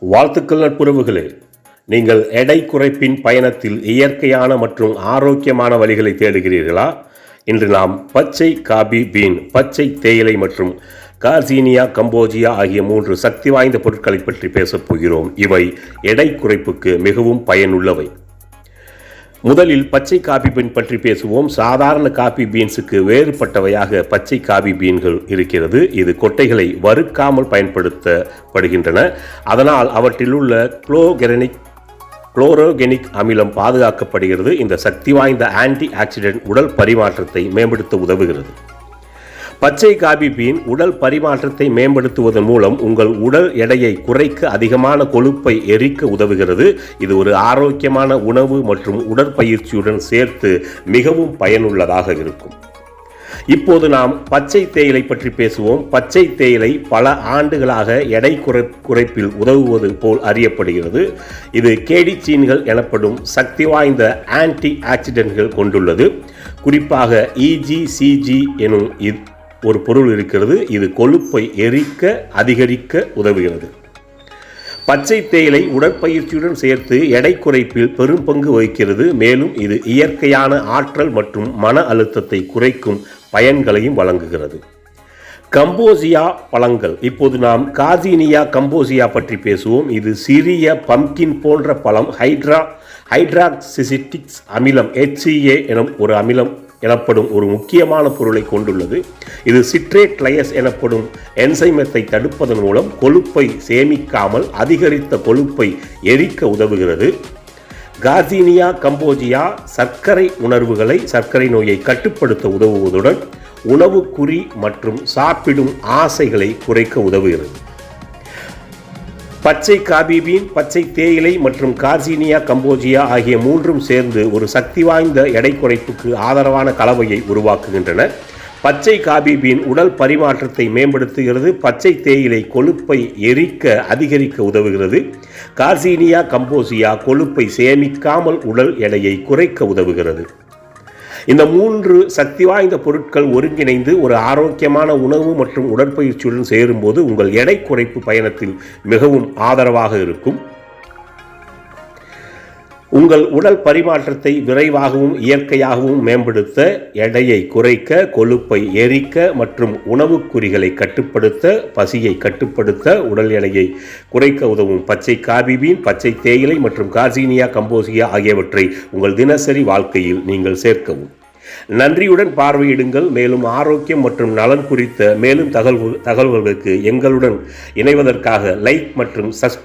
வாழ்த்துக்கள் நட்புறவுகளே. நீங்கள் எடை குறைப்பின் பயணத்தில் இயற்கையான மற்றும் ஆரோக்கியமான வழிகளை தேடுகிறீர்களா? இன்று நாம் பச்சை காபி பீன் பச்சை தேயிலை மற்றும் கார்சீனியா கம்போஜியா ஆகிய மூன்று சக்தி வாய்ந்த பொருட்களை பற்றி பேசப் போகிறோம். இவை எடை குறைப்புக்கு மிகவும் பயனுள்ளவை. முதலில் பச்சை காபி பீன் பற்றி பேசுவோம். சாதாரண காபி பீன்ஸுக்கு வேறுபட்டவையாக பச்சை காபி பீன்கள் இருக்கிறது. இது கொட்டைகளை வறுக்காமல் பயன்படுத்தப்படுகின்றன. அதனால் அவற்றில் உள்ள குளோகெரனிக் குளோரோகெனிக் அமிலம் பாதுகாக்கப்படுகிறது. இந்த சக்தி வாய்ந்த ஆன்டி ஆக்சிடென்ட் உடல் பரிமாற்றத்தை மேம்படுத்த உதவுகிறது. பச்சை காபி பீன் உடல் பரிமாற்றத்தை மேம்படுத்துவதன் மூலம் உங்கள் உடல் எடையை குறைக்க அதிகமான கொழுப்பை எரிக்க உதவுகிறது. இது ஒரு ஆரோக்கியமான உணவு மற்றும் உடற்பயிற்சியுடன் சேர்த்து மிகவும் பயனுள்ளதாக இருக்கும். இப்போது நாம் பச்சை தேயிலை பற்றி பேசுவோம். பச்சை தேயிலை பல ஆண்டுகளாக எடை குறை குறைப்பில் உதவுவது போல் அறியப்படுகிறது. இது கேடிச்சீன்கள் எனப்படும் சக்தி வாய்ந்த ஆன்டி ஆக்சிடென்ட்கள் கொண்டுள்ளது. குறிப்பாக இஜிசிஜி எனும் ஒரு பொருள் இருக்கிறது இது கொழுப்பை எரிக்க அதிகரிக்க உதவுகிறது. பச்சை தேயிலை உடற்பயிற்சியுடன் சேர்த்து எடை குறைப்பில் பெரும் பங்கு வகிக்கிறது மேலும் இது இயற்கையான ஆற்றல் மற்றும் மன அழுத்தத்தை குறைக்கும் பயன்களையும் வழங்குகிறது. கம்போசியா பழங்கள். இப்போது நாம் காசினியா கம்போசியா பற்றி பேசுவோம். இது சிறிய பம்கின் போன்ற பழம். ஹைட்ரா ஹைட்ராக்சிசிட்டிக்ஸ் அமிலம் ஹெச்சிஏ எனும் ஒரு அமிலம். எனப்படும் ஒரு முக்கியமான பொருளை கொண்டுள்ளது. இது சிட்ரேட் லயஸ் எனப்படும் என்சைமத்தை தடுப்பதன் மூலம் கொழுப்பை சேமிக்காமல் அதிகரித்த கொழுப்பை எரிக்க உதவுகிறது. கார்சீனியா கம்போஜியா சர்க்கரை உணர்வுகளை சர்க்கரை நோயை கட்டுப்படுத்த உதவுவதுடன் உணவு குறி மற்றும் சாப்பிடும் ஆசைகளை குறைக்க உதவுகிறது. பச்சை காபிபீன் பச்சை தேயிலை மற்றும் கார்சீனியா கம்போஜியா ஆகிய மூன்றும் சேர்ந்து ஒரு சக்தி வாய்ந்த எடை குறைப்புக்கு ஆதரவான கலவையை உருவாக்குகின்றன. பச்சை காபிபீன் உடல் பரிமாற்றத்தை மேம்படுத்துகிறது. பச்சை தேயிலை கொழுப்பை எரிக்க அதிகரிக்க உதவுகிறது. கார்சீனியா கம்போசியா கொழுப்பை சேமிக்காமல் உடல் எடையை குறைக்க உதவுகிறது. இந்த மூன்று சக்தி வாய்ந்த பொருட்கள் ஒருங்கிணைந்து ஒரு ஆரோக்கியமான உணவு மற்றும் உடற்பயிற்சியுடன் சேரும்போது உங்கள் எடை குறைப்பு பயணத்தில் மிகவும் ஆதரவாக இருக்கும். உங்கள் உடல் பரிமாற்றத்தை விரைவாகவும் இயற்கையாகவும் மேம்படுத்த எடையை குறைக்க கொழுப்பை எரிக்க மற்றும் உணவுக்குறிகளை கட்டுப்படுத்த பசியை கட்டுப்படுத்த உடல் எடையை குறைக்க உதவும் பச்சை காபிபீன் பச்சை தேயிலை மற்றும் கார்சீனியா கம்போசியா ஆகியவற்றை உங்கள் தினசரி வாழ்க்கையில் நீங்கள் சேர்க்கவும். நன்றியுடன் பார்வையிடுங்கள். மேலும் ஆரோக்கியம் மற்றும் நலன் குறித்த மேலும் தகவல் தகவல்களுக்கு எங்களுடன் இணைவதற்காக லைக் மற்றும் சப்ஸ்கிரைப்